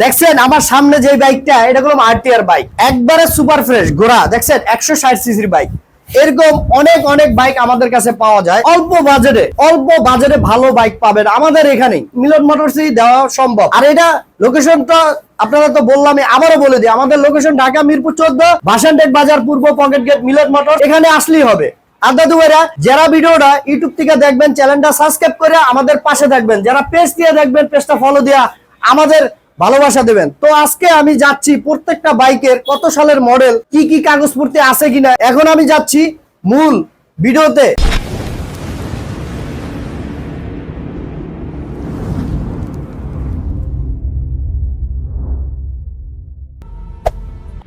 দেখছেন আমার সামনে যে বাইকটা, এটা হলো আরটিআর বাইক। একবারে সুপার ফ্রেশ ঘোড়া। দেখছেন, একশো ষাট সিসির বাইক। এরকম অনেক অনেক বাইক আমাদের কাছে পাওয়া যায়। অল্প বাজেটে অল্প বাজেটে ভালো বাইক পাবেন আমাদের এখানে। মিলন মোটরসই দেওয়া সম্ভব। আর এটা লোকেশনটা আপনারা তো বললামই, আবারও বলে দিই, আমাদের লোকেশন ঢাকা, মিরপুর চোদ্দ ভাসানটেক বাজার পূর্ব পকেট গেট, মিলন মোটর এখানে আসলেই হবে। দুয়ারা যারা ভিডিওটা ইউটিউব থেকে দেখবেন চ্যানেলটা সাবস্ক্রাইব করে আমাদের পাশে থাকবেন। যারা পেজ দিয়ে দেখবেন পেজটা ফলো দিয়া আমাদের ভালোবাসা দেবেন তো আজকে আমি যাচ্ছি প্রত্যেকটা বাইকের কত সালের মডেল, কি কি কাগজপত্র আছে কিনা, এখন আমি যাচ্ছি মূল ভিডিওতে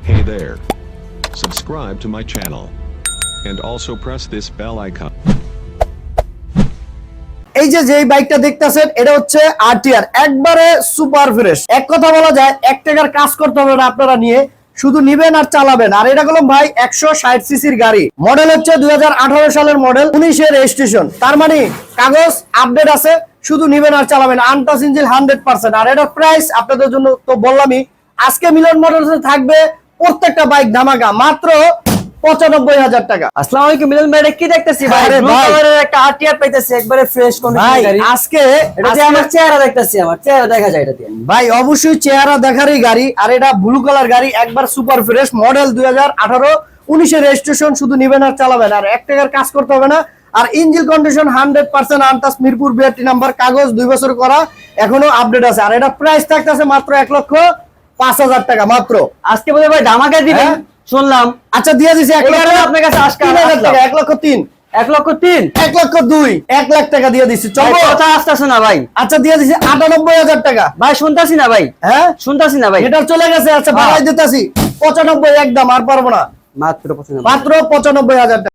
Hey there. Subscribe to my channel. And also press this bell icon. এই যে যেই বাইকটা দেখতেছেন, এটা হচ্ছে আরটিআর একবারে সুপার ফ্রেশ। এক কথা বলা যায়, এক টাকার কাজ করতে হবে না আপনারা নিয়ে, শুধু নিবেন আর চালাবেন। আর এটা হলো ভাই একশো ষাট সিসির গাড়ি। মডেল হচ্ছে দুই হাজার আঠারো সালের মডেল, উনিশের রেজিস্ট্রেশন তার মানে কাগজ আপডেট আছে, শুধু নিবেন আর চালাবেন আনটাস ইঞ্জিন হান্ড্রেড পার্সেন্ট আর এটার প্রাইস আপনাদের জন্য তো বললামই, আজকে মিলন মডেল থাকবে প্রত্যেকটা বাইক ধামাকা। মাত্র পঁচানব্বই হাজার টাকা। আসসালামু আলাইকুম মিলন ভাই কি দেখতেছি একটা আরটিআর পাইতেছি একবারে ফ্রেশ কোন আজকে এটা আমার চেহারা দেখতেছি আমার চেহারা দেখা যায় এটা দিয়ে। ভাই অবশ্যই চেহারা দেখারই গাড়ি আর এটা ব্লু কালার গাড়ি একবার সুপার ফ্রেশ মডেল দুই হাজার আঠারো উনিশের রেজিস্ট্রেশন শুধু নিবেন আর চালাবেন। আর এক টাকার কাজ করতে হবে না। আর engine condition hundred percent untouch Mirpur BRT number কাগজ দুই বছর করা এখনও আপডেট আছে। আর এটা প্রাইস থাকতেছে মাত্র এক লক্ষ পাঁচ হাজার টাকা মাত্র। আজকে বলে ভাই ধামাকা দিবেন। হ্যাঁ। শুনলাম। আচ্ছা দিয়ে দিছি এক লক্ষ আপনার কাছে এক লক্ষ তিন। এক লক্ষ তিন? এক লক্ষ দুই এক লাখ টাকা দিয়ে দিচ্ছি চলো। কথা আসতেছে না ভাই। আচ্ছা দিয়ে দিছি আটানব্বই হাজার টাকা। ভাই শুনতেছি না ভাই। হ্যাঁ? শুনতেছি না ভাই। এটা চলে গেছে আচ্ছা ভাড়াই দিতেছি। পঁচানব্বই একদম আর পারব না। মাত্র মাত্র পঁচানব্বই হাজার টাকা।